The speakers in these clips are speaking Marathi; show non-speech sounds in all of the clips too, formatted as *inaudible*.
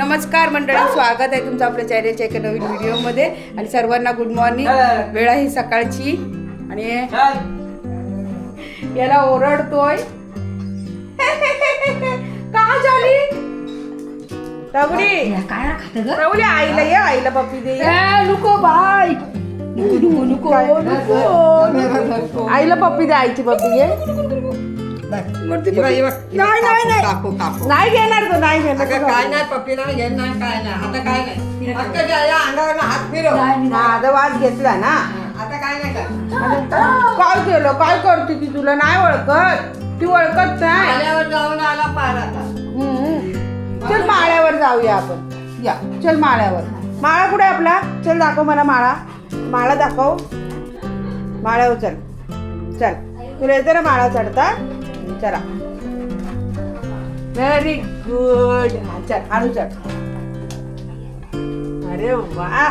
नमस्कार मंडळी स्वागत आहे तुमचं आपल्या चॅनलच्या एका नवीन व्हिडिओमध्ये आणि सर्वांना गुड मॉर्निंग वेळ आहे सकाळची आणि याला ओरडतोय का झाली रवडी काय खात रवली आईला ये आईला पप्पी दे. नको बाय नको नको नको नको आईला पप्पी दे आईची पप्पी घे नाही. नाही नाही कापू कापू नाही घेणार तो नाही घेणार अगं काय नाही पप्पी नाही घेत नाही काय नाही. आता काय नाही. फक्त या अंगावर हात फिरव. घेतला ना. आता काय नाही काय केलं काय करते ती तुला नाही ओळखत. ती ओळखत नाही. आल्यावर जाऊन आला पार आता. हम्म. चल माळ्यावर जाऊया आपण. या चल माळ्यावर. माळा कुठे आहे आपला? चल दाखव मला माळा. माळा दाखव. माळ्यावर चल. चल. तुला येते ना माळा चढता? चला. व्हेरी गुड चल आणू चल. अरे वा.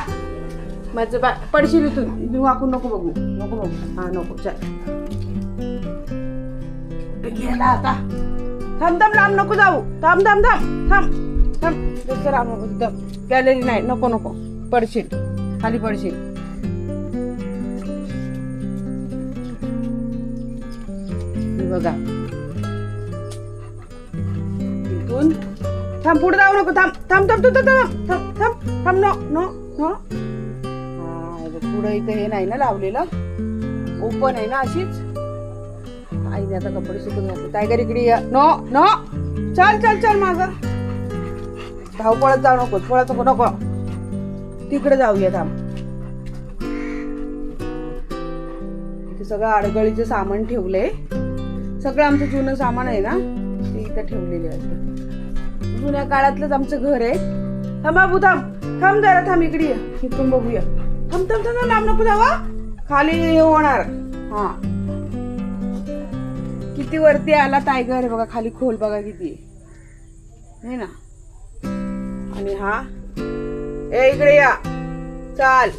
माझं बा पडशील इथून. इथून वाकून नको बघू. नको बघू. हा नको चल. गेला आता. थांब थांब लांब नको जाऊ. थांब थांब थांब थांब. थांब. दुसरं लांब नको एकदम. गॅलरी नाही. नको नको. पडशील. खाली पडशील. बघा. थांब पुढे जाऊ नको थांब थांब थांब तू थांब थांब थांब थांब नो नो नो. पुढे इथे हे नाही ना लावलेलं? ओपन आहे ना अशीच? आईने आता कपडे सुकून घातले. टायगर इकडे या. No no. चल चल चल माझ धाव पळत जाऊ नको पळत नको नको. तिकडे जाऊया थांब. सगळं अडगळीचं सामान ठेवलंय. सगळं आमचं जुनं सामान आहे ना ते इथं ठेवलेले असतात जुन्या काळातलंच आमचं घर आहे. थांबा बाबू थांब थांब जरा थांब इकडे ये. इथून बघूया. थांब थांब थांब लांब नको जावा खाली हे होणार. हा. किती वरती आला टायगर आहे बघा खाली खोल बघा किती आहे. ना. आणि हा. ए इकडे या. चाल.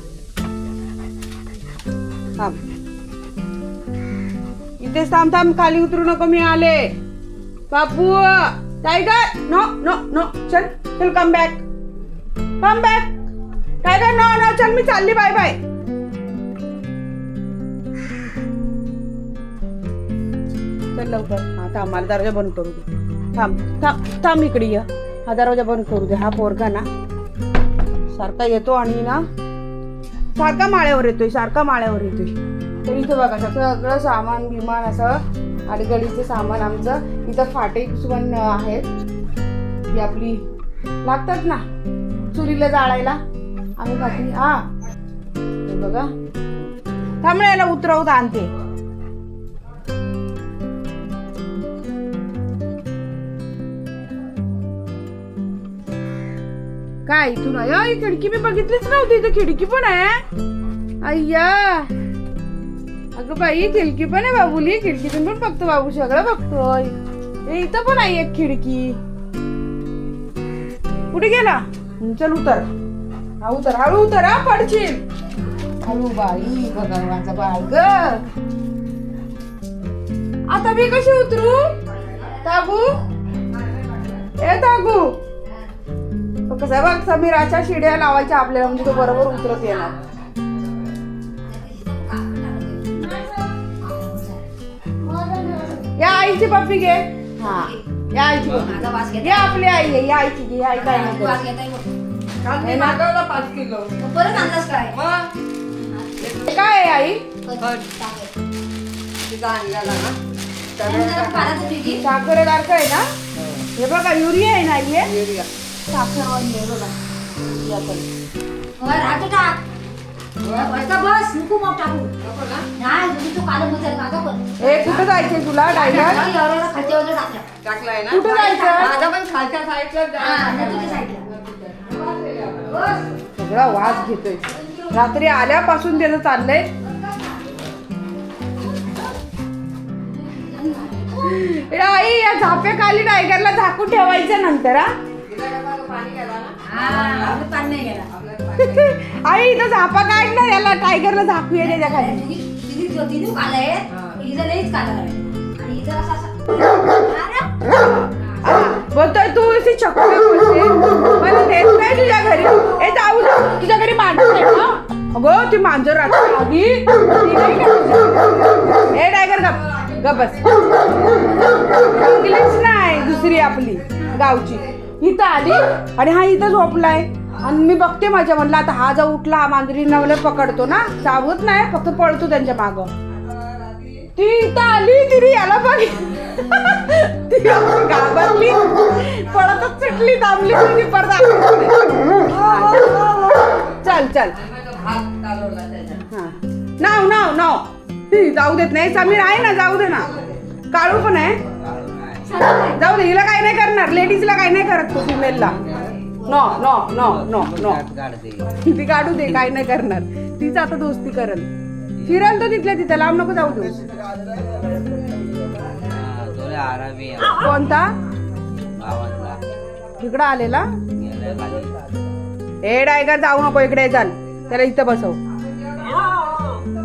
थांब. इथेच थांब थांब खाली उतरू नको मी आले. बापू! टायगर नो नो नो चल चल come back come back Tiger no no चल मी चालली बाय बाय चल लवकर. हा थांब मला दरवाजा बंद करू दे. थांब थांब थांब इकडे ये. हा दरवाजा बंद करू दे. हा पोरगा ना सारखा येतो आणि ना सारखा माळ्यावर येतोय सारखा माळ्यावर येतोय. तर इथं बघा सगळं सामान बिमान असं आणि गडीचं सामान आमचं. इथं फाटे सुवर्ण आहेत. ही आपली लागतात ना चुलीला जाळायला. आम्ही फाटी हा. बघा. थांबण्याला उतरवत आणते. काय इथून? अय्या, खिडकी मी बघितलीच नव्हती. इथं खिडकी पण आहे. अय्या. अगं बाई खिडकी पण आहे बाबुली. खिडकीतून पण बघतो बाबू सगळं बघतोय. ए, इथं पण आहे एक खिडकी. कुठे गेला? हं, चल उतर. हा उतर. हळू उतर हा पडशील. हळू बाई बघा माझा बाळ ग. आता मी कशी उतरू? ताबू ए ताबू तो कसं आहे बघ समीराच्या शिड्या लावायच्या आपल्याला म्हणजे तो बरोबर उतरत येणार. या आईची पप्पी घे. हा. या आईची पप्पी. माझा वास घेत. घे आपली आई आहे या आईची घे या आई काय नाही वास करत. घेताय मग. काल मी मागवलं पाच किलो. मग परत आणलास काय? मग? हे. काय आहे आई? आणलेला ना पाण्याचं साखर सारखं आहे ना? हे. बघा युरिया आहे ना आई हे? युरिया. साखर आहे बघा. युरिया पण. राहतो टाक बस नको मग टाकू नको ना नाही म्हणजे तू काल मग माझा पण ए कुठं जायचंय तुला टाकला टाकलाय ना? कुठं जायचं? माझा पण खालच्या साईडला नदीच्या साईडला. बस सगळा वास घेतोय. रात्री आल्यापासून त्याचं चाललंय. आई या झाप्याखाली टायगरला झाकून ठेवायचं नंतर हा? आई इथं झापा ना याला टायगरला झापू ये त्याच्याखाली बोलतोय तू अशी चक्कर मला देत नाही तुझ्या घरी. ए जाऊ तुझ्या घरी मांजर आहे अगं ती मांजर राहते आधी का ए टायगर गप. गप बस. इंग्लिश नाही दुसरी आपली. गावची. इथं आली? आणि हा इथं झोपलाय. आणि मी बघते माझ्या म्हणलं आता हा जो उठला हा मांजरी मला पकडतो ना चावत नाही फक्त पळतो त्यांच्या माग. ती इथं आली तिने याला बघ ती घाबरली. पळतच सुटली दाबली म्हणजे परत आली. चल चल. नाव नाव नाव. जाऊ देत नाही. समीर आहे ना जाऊ दे ना. काळू पण आहे. जाऊ दे हिला काही नाही करणार. लेडीजला काही नाही करत तो फिमेलला no no no no no ती काढू दे काही नाही करणार. तीच आता दोस्ती करल. फिरल तर तिथल्या तिथं लांब नको जाऊ देऊ. कोणता? इकडं आलेला? ए डायगर जाऊ नको इकडे चाल. त्याला इथं बसव.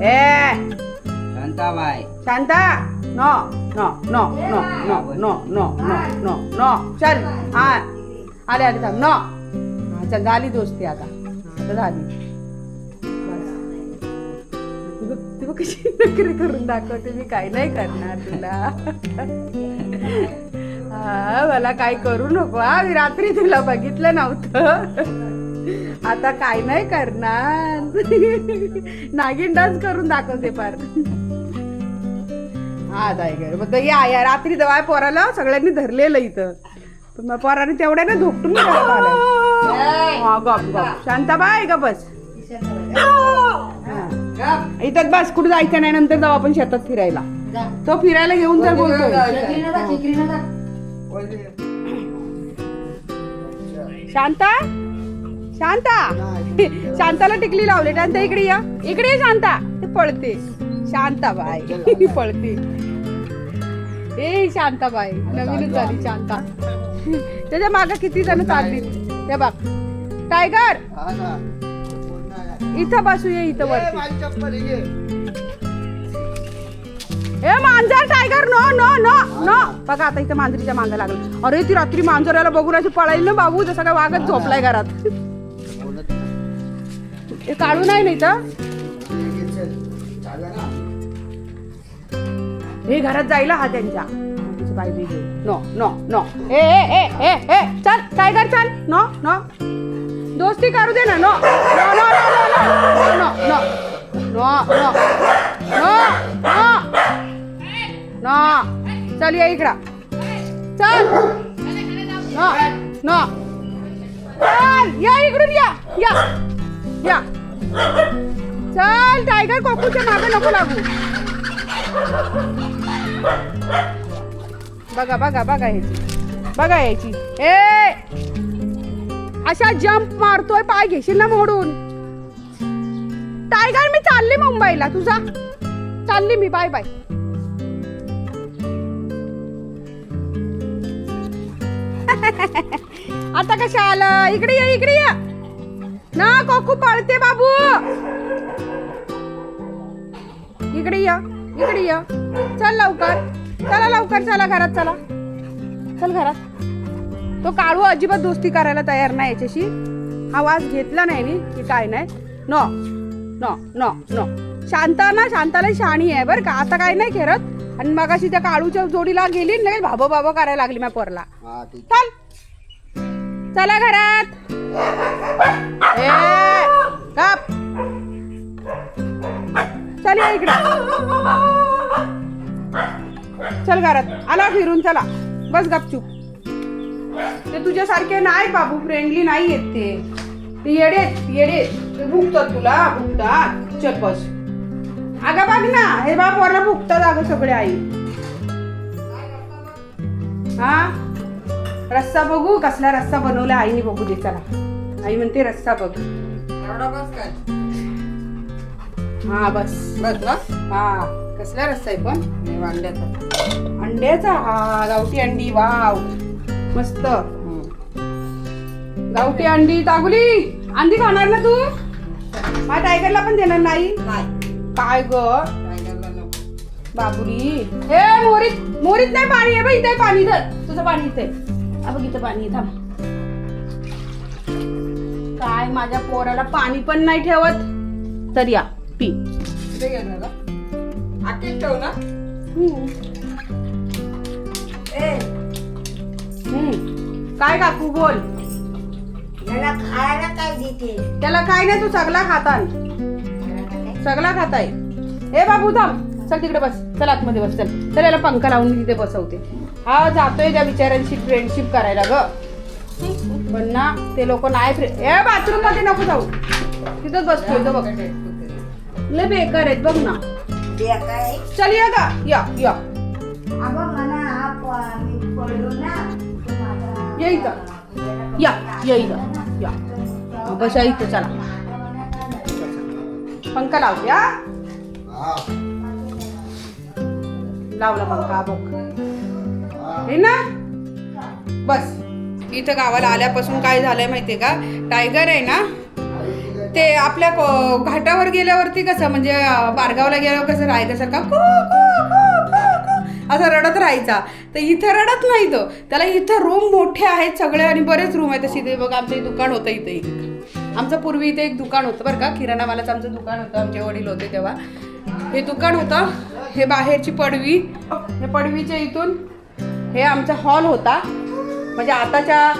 ए. Shanta. No, no, no, no, no, no, no, no, no, no. चल हा आले आले थांब. नो हा झाली दोस्ती आता. आता झाली. बस. ती बघ ती बघ कशी नकरी करून दाखवते. मी काही नाही करणार तुला. हा मला काय करू नको. हा मी रात्री तुला बघितलं नव्हतं. आता काय नाही करणार. नागिन डान्स करून दाखवते हा टायगर मग या या. रात्री दवाय पोराला सगळ्यांनी धरलेलं इथं. पण मग पोराने तेवढ्या ना झोपटून *laughs* घरात आलाय. हा गप गप. शांताबाई गप बस. हा. गप. इथं बस. कुठे जायचं नाही नंतर जाऊ आपण शेतात फिरायला. जा. तो फिरायला घेऊन तर बोलतोय. जा. शांता? शांता? *laughs* शांताला टिकली लावले शांता इकडे या. इकडे ये शांता. ते पळते शांता बाई पळते. ए शांता बाई नवीनच झाली शांता. त्याच्या माग किती जण चालली? ते बघ. टायगर! इथं बसू ये इथं वरती. ए मांजर Tiger! No no no no. बघा आता इथं मांजरीच्या मागं लागलं. अरे ती रात्री मांजराला बघून अशी पळाली ना बाबू जसं काय वागत झोपलाय घरात. हे काढू नाही नाही तर हे घरात जायला हा त्यांच्या. तिची बाई नो नो नो. ए ए ए ए ए चल टायगर चल. No no. दोस्ती करू दे ना no. No no no no no no no no. No no. No चल या इकडं. चल. No no. चल या इकडून या या या. चल टायगर कोकूच्या मागे नको लागू. बघा बघा बघा ह्याची बघा यायची ए! अशा जंप मारतोय पाय घेशील ना मोडून? टायगर मी चालली मुंबईला. तुझा? चालली मी. बाय बाय *laughs* आता कशा आलं इकडे ये इकडे ये. ना कोकू पळते बाबू. इकडे या. इकडे या. चल लवकर. चला लवकर चला घरात चला. चल घरात. तो काळू अजिबात दोस्ती करायला तयार नाही याच्याशी. हा वास घेतला नाही नी की काय नाही. No no no no Shanta ना शांताला शाणी आहे बरं का. आता काय नाही खेळत. आणि मगाशी त्या काळूच्या जोडीला गेली लगेच भाबो भाबो करायला लागली माझ्या पोरला. चल. चला घरात. ए गप. चल या इकडे. चल घरात. आला फिरून चला. बस गपचूप. ते तुझ्यासारखे नाही बाबू फ्रेंडली नाही येत ते. येडे येडे आहेत. ते भुकतात तुला भुकतात. चल बस. अगं बघ ना हे बाप वरला भुकतात अगं सगळे आई. हा? रस्सा बघू कसला रस्सा बनवला आईने बघू दे चला. आई म्हणते रस्सा बघ. एवढा बस काय हा बस. बस ना हा कसला रस्सा आहे पण? मी वांड्याचा. अंड्याचा? हा गावठी अंडी वाव. मस्त. गावठी अंडी. तागुली अंडी खाणार ना तू? हा टायगरला पण देणार नाही. काय ग? बाबुली. हे मोरीत मोरीत नाही पाणी. आहे बघ इथे पाणी. धर. तुझं पाणी इथे. बघ इथं पाणी थांब. काय माझ्या पोराला पाणी पण नाही ठेवत. तर या. पी. ठेव ना. काय काकू बोल. याला खायला काय देते? त्याला काय नाही तू सगळा खातान सगळा खाताय. हे बाबू थांब. चल तिकडे बस. चल आतमध्ये बस. चल. चल याला पंखा लावून मी तिथे बसवते. हा जातोय त्या बिचाऱ्यांशी फ्रेंडशिप करायला ग. पण ना ते लोक नाही फ्रे ए बाथरूममध्ये नको जाऊ. तिथंच बसतोय तो बघ. लय बेकार आहेत बघ ना. काय चल या का या या. अगं मला हा प- मी पडलो ना तो माझा- ये इथं. या या इथं. या. बसा इथं चला. पंखा लावते हा? लावला पंखा बघ. हे ना? बस. इथं गावाला आल्यापासून काय झालंय माहितीये का? टायगर आहे ना ते आपल्या घाटावर गेल्यावरती कसं म्हणजे बारगावला गेल्यावर कसं राहायच्यासारखा सर का कू रडत राहायचा. तर इथं रडत नाही तो. त्याला इथं रूम मोठे आहेत सगळे आणि बरेच रूम आहेत. तशी ते बघा आमचं दुकान होतं इथे एक. आमचं पूर्वी इथे एक दुकान होतं बरं का. किराणा मालाचं आमचं दुकान होतं. आमचे वडील होते तेव्हा. हे दुकान होतं. हे बाहेरची पडवी. हे पडवीच्या इथून हे आमचा हॉल होता. म्हणजे आताच्या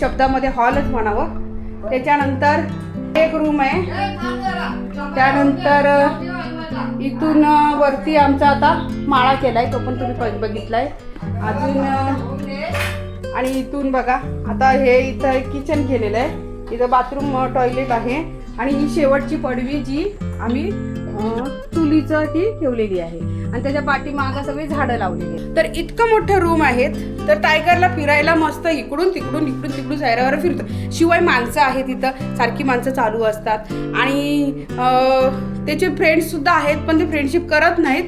शब्दामध्ये हॉलच म्हणावं. त्याच्यानंतर एक रूम आहे. त्यानंतर इथून वरती आमचा आता माळा केलाय तो पण तुम्ही बघितलाय. अजून आणि इथून बघा आता हे इथं किचन केलेलं आहे. इथं बाथरूम टॉयलेट आहे. आणि ही शेवटची पडवी जी आम्ही चुलीचं ती ठेवलेली आहे. आणि त्याच्या पाठीमागं सगळी झाडं लावलेली तर इतकं मोठं रूम आहेत तर टायगरला फिरायला मस्त इकडून तिकडून इकडून तिकडून सायरावर फिरतो. शिवाय माणसं आहेत तिथं सारखी माणसं चालू असतात. आणि त्याचे फ्रेंड्स सुद्धा आहेत पण ते फ्रेंडशिप करत नाहीत.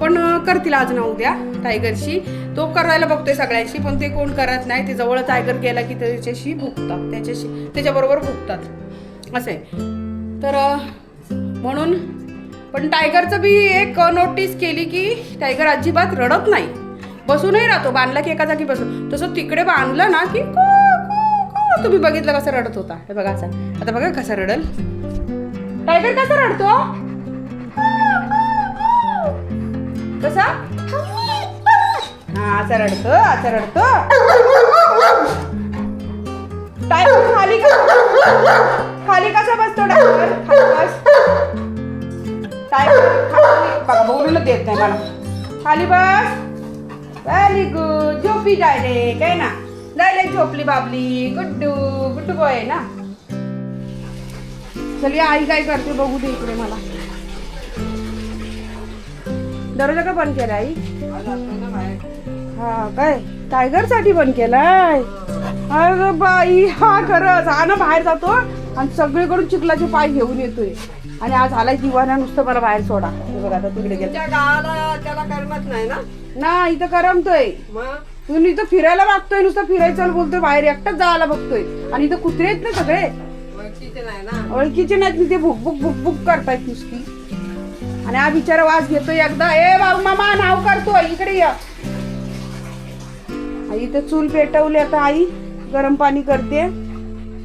पण करतील आज ना उद्या टायगरशी तो करायला बघतोय सगळ्यांशी पण ते कोण करत नाही. ते जवळ टायगर गेला की त्याच्याशी भुकतात त्याच्याशी त्याच्याबरोबर भुकतात. असं आहे. तर म्हणून पण टायगरचं बी एक नोटीस केली की टायगर अजिबात रडत नाही. बसूनही राहतो बांधला की एका जागी बसून. तसं तिकडे बांधलं ना की को, तुम्ही बघितलं कसं रडत होता. हे बघा आता बघा कसा रडल. टायगर कसा रडतो? कसा? हा असा रडतो असा रडतो. टायगर खाली कसा खाली कसा बसतो टायगर? खाली बस. काय? खाली बघा बोलून देत नाही मला. खाली बस. व्हेरी गुड झोपी डायरेक्ट आहे ना? डायरेक्ट झोपली बाबली. गुड्डू गुड्डू बॉय आहे ना? चल या आई काय करते बघू दे इकडे मला. दरवाजा का बंद केला आई? हा काय? टायगरसाठी बंद केलाय. अरे बाई हा खरंच. हा ना बाहेर जातो आणि सगळीकडून चिखलाचे पाय घेऊन येतोय. आणि आज आलाय दिवाना नुसतं मला बाहेर सोडा. हे बघा आता तिकडे गेला. तुमच्या गावाला त्याला करमत नाही ना? ना इथं करमतोय. मग? तुम्ही इथं फिरायला मागतोय नुसतं फिरायचं बोलतोय बाहेर एकटाच जायला बघतोय. आणि इथं कुत्रे आहेत ना सगळे. ओळखीचे नाही ना? ओळखीचे नाहीत ते भुक भुक भुक भुक करतायत नुसती. आणि हा बिचारा वास घेतोय एकदा. ए बाबू मामा नाव करतोय इकडे ये. आई इथं चूल पेटवली आता आई. गरम पाणी करते.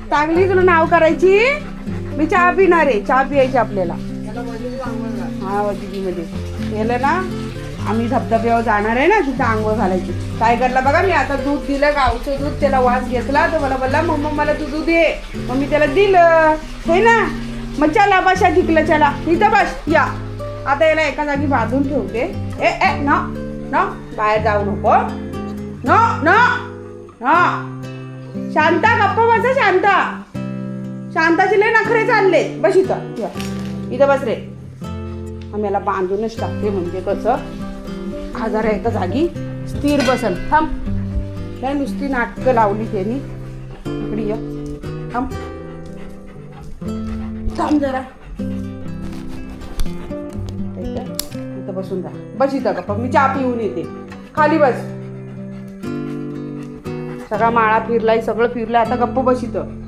चांगली तुला नाव करायची? मी चहा पिणार आहे. चहा प्यायची आपल्याला. हा वदिनीमध्ये केलं ना आम्ही धबधब्यावर जाणार आहे ना तिथं आंघोळ घालायची. टायगरला बघा मी आता दूध दिलं गावचं दूध त्याला वास घेतला. तर मला बोलला मम्मा मला तू दूध दे. मग मी त्याला दिलं. हे ना? मग चला बशा जिंकलं चला. इथं बस या. आता याला एका जागी बांधून ठेवते. ए ए न न. बाहेर जाऊ नको. न न शांता गप्पा माझा शांता. शांताचे लय नखरे चालले बस इथं. इथं. बस रे. आम्ही याला बांधूनच टाकते म्हणजे कसं? आजार एका जागी. स्थिर बसल थांब. काय नुसती नाटकं लावली त्यांनी. इकडे ये. थांब. थांब जरा. इथं इथं बसून जा. बस इथं गप्पा. मी चहा पिऊन येते. खाली बस. सगळा माळा फिरलाय सगळं फिरलाय. आता गप्प बस इथं.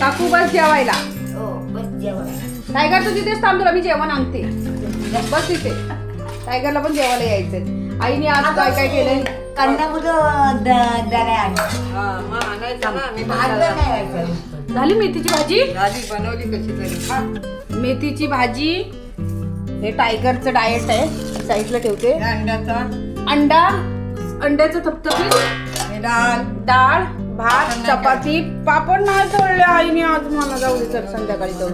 काकू बस जेवायला. हो बस जेवण टायगर तू तिथेच थांब तुला मी जेवण आणते. *laughs* बस तिथे टायगरला पण जेवायला यायचंय. आईने आज काय काय केलंय? हा, मग आणायचं ना मी पण. झाली मेथीची भाजी? भाजी बनवली कशी तरी. मेथीची भाजी हे टायगरचं डाएट आहे. साईडला ठेवते. या अंड्याचा. अंडा अंड्याचं थपथपीत. हे डाळ. डाळ. भात चपाती पापड नाही तळले आईने आज मला. जाऊ दे चल संध्याकाळी जाऊ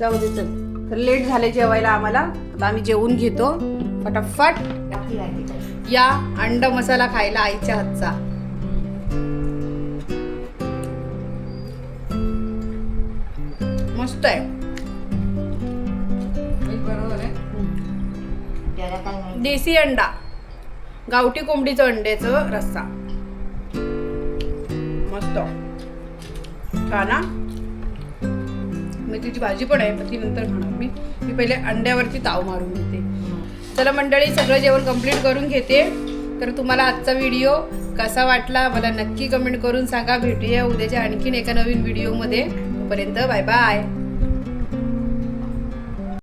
जाऊ दे चल. तर लेट झाले जेवायला आम्हाला. आता आम्ही जेवून घेतो. फटाफट. या अंडा मसाला खायला आईच्या हातचा. मस्त आहे. देसी अंडा. गावठी कोंबडीचं अंड्याचं रस्सा. मस्त का ना मेथीची भाजी पण आहे पण ती नंतर खाणार. मी मी पहिले अंड्यावरती ताव मारून घेते. चला मंडळी सगळं जेवण कंप्लीट करून घेते. तर तुम्हाला आजचा व्हिडिओ कसा वाटला मला नक्की कमेंट करून सांगा. भेटूया उद्याच्या आणखीन एका नवीन व्हिडिओमध्ये तोपर्यंत बाय बाय